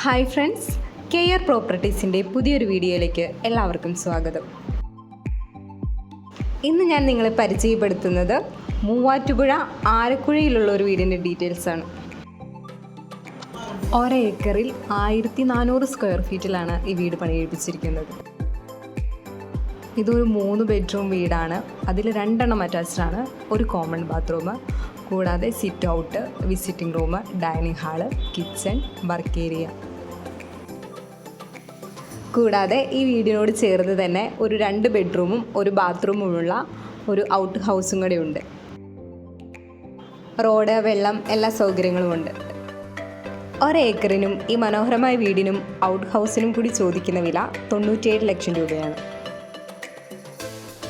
Hi friends K R പ്രോപ്പർട്ടീസിന്റെ പുതിയൊരു വീഡിയോയിലേക്ക് എല്ലാവർക്കും സ്വാഗതം. ഇന്ന് ഞാൻ നിങ്ങളെ പരിചയപ്പെടുത്തുന്നത് മൂവാറ്റുപുഴ ആരക്കുഴയിലുള്ള ഒരു വീടിന്റെ ഡീറ്റെയിൽസാണ് ഒരേക്കറിൽ ആയിരത്തി നാനൂറ് സ്ക്വയർ ഫീറ്റിലാണ് ഈ വീട് പണിയെടുപ്പിച്ചിരിക്കുന്നത്. ഇതൊരു മൂന്ന് ബെഡ്റൂം വീടാണ്. അതിൽ രണ്ടെണ്ണം അറ്റാച്ച്ഡാണ് ഒരു കോമൺ ബാത്റൂം. കൂടാതെ sit out visiting room dining hall kitchen work area കൂടാതെ ഈ വീടിനോട് ചേർന്ന് തന്നെ ഒരു രണ്ട് ബെഡ്റൂമും ഒരു ബാത്റൂമുമുള്ള ഒരു ഔട്ട് ഹൗസും കൂടെ ഉണ്ട്. റോഡ് വെള്ളം എല്ലാ സൗകര്യങ്ങളും ഉണ്ട്. ഒരേക്കറിനും ഈ മനോഹരമായ വീടിനും ഔട്ട് ഹൗസിനും കൂടി ചോദിക്കുന്ന വില തൊണ്ണൂറ്റിയേഴ് ലക്ഷം രൂപയാണ്.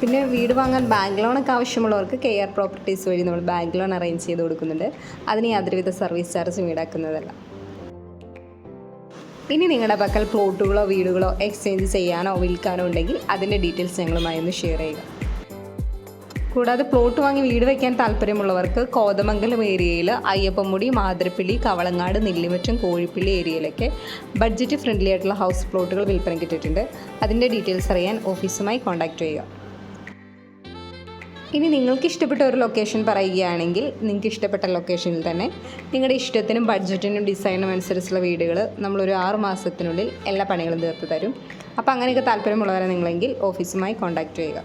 പിന്നെ വീട് വാങ്ങാൻ ബാങ്ക് ലോണൊക്കെ ആവശ്യമുള്ളവർക്ക് കെ ആർ പ്രോപ്പർട്ടീസ് വഴി നമ്മൾ ബാങ്ക് ലോൺ അറേഞ്ച് ചെയ്ത് കൊടുക്കുന്നുണ്ട്. അതിന് യാതൊരുവിധ സർവീസ് ചാർജും ഈടാക്കുന്നതല്ല. ഇനി നിങ്ങളുടെ പക്കൽ പ്ലോട്ടുകളോ വീടുകളോ എക്സ്ചേഞ്ച് ചെയ്യാനോ വിൽക്കാനോ ഉണ്ടെങ്കിൽ അതിന്റെ ഡീറ്റെയിൽസ് ഞങ്ങളുമായി ഒന്ന് ഷെയർ ചെയ്യുക. കൂടാതെ പ്ലോട്ട് വാങ്ങി വീട് വയ്ക്കാൻ താല്പര്യമുള്ളവർക്ക് കോതമംഗലം ഏരിയയിൽ അയ്യപ്പമുടി മാതിരപ്പിള്ളി കവളങ്ങാട് നെല്ലിമറ്റം കോഴിപ്പിള്ളി ഏരിയയിലൊക്കെ ബഡ്ജറ്റ് ഫ്രണ്ട്ലി ആയിട്ടുള്ള ഹൗസ് പ്ലോട്ടുകൾ വിൽപ്പന കിട്ടിയിട്ടുണ്ട്. അതിന്റെ ഡീറ്റെയിൽസ് അറിയാൻ ഓഫീസുമായി കോൺടാക്റ്റ് ചെയ്യുക. ഇനി നിങ്ങൾക്ക് ഇഷ്ടപ്പെട്ട ഒരു ലൊക്കേഷൻ പറയുകയാണെങ്കിൽ നിങ്ങൾക്ക് ഇഷ്ടപ്പെട്ട ലൊക്കേഷനിൽ തന്നെ നിങ്ങളുടെ ഇഷ്ടത്തിനും ബഡ്ജറ്റിനും ഡിസൈനും അനുസരിച്ചുള്ള വീടുകൾ നമ്മളൊരു ആറ് മാസത്തിനുള്ളിൽ എല്ലാ പണികളും തീർത്ത് തരും. അപ്പോൾ അങ്ങനെയൊക്കെ താല്പര്യമുള്ളവരെ നിങ്ങളെങ്കിൽ ഓഫീസുമായി കോൺടാക്റ്റ് ചെയ്യുക.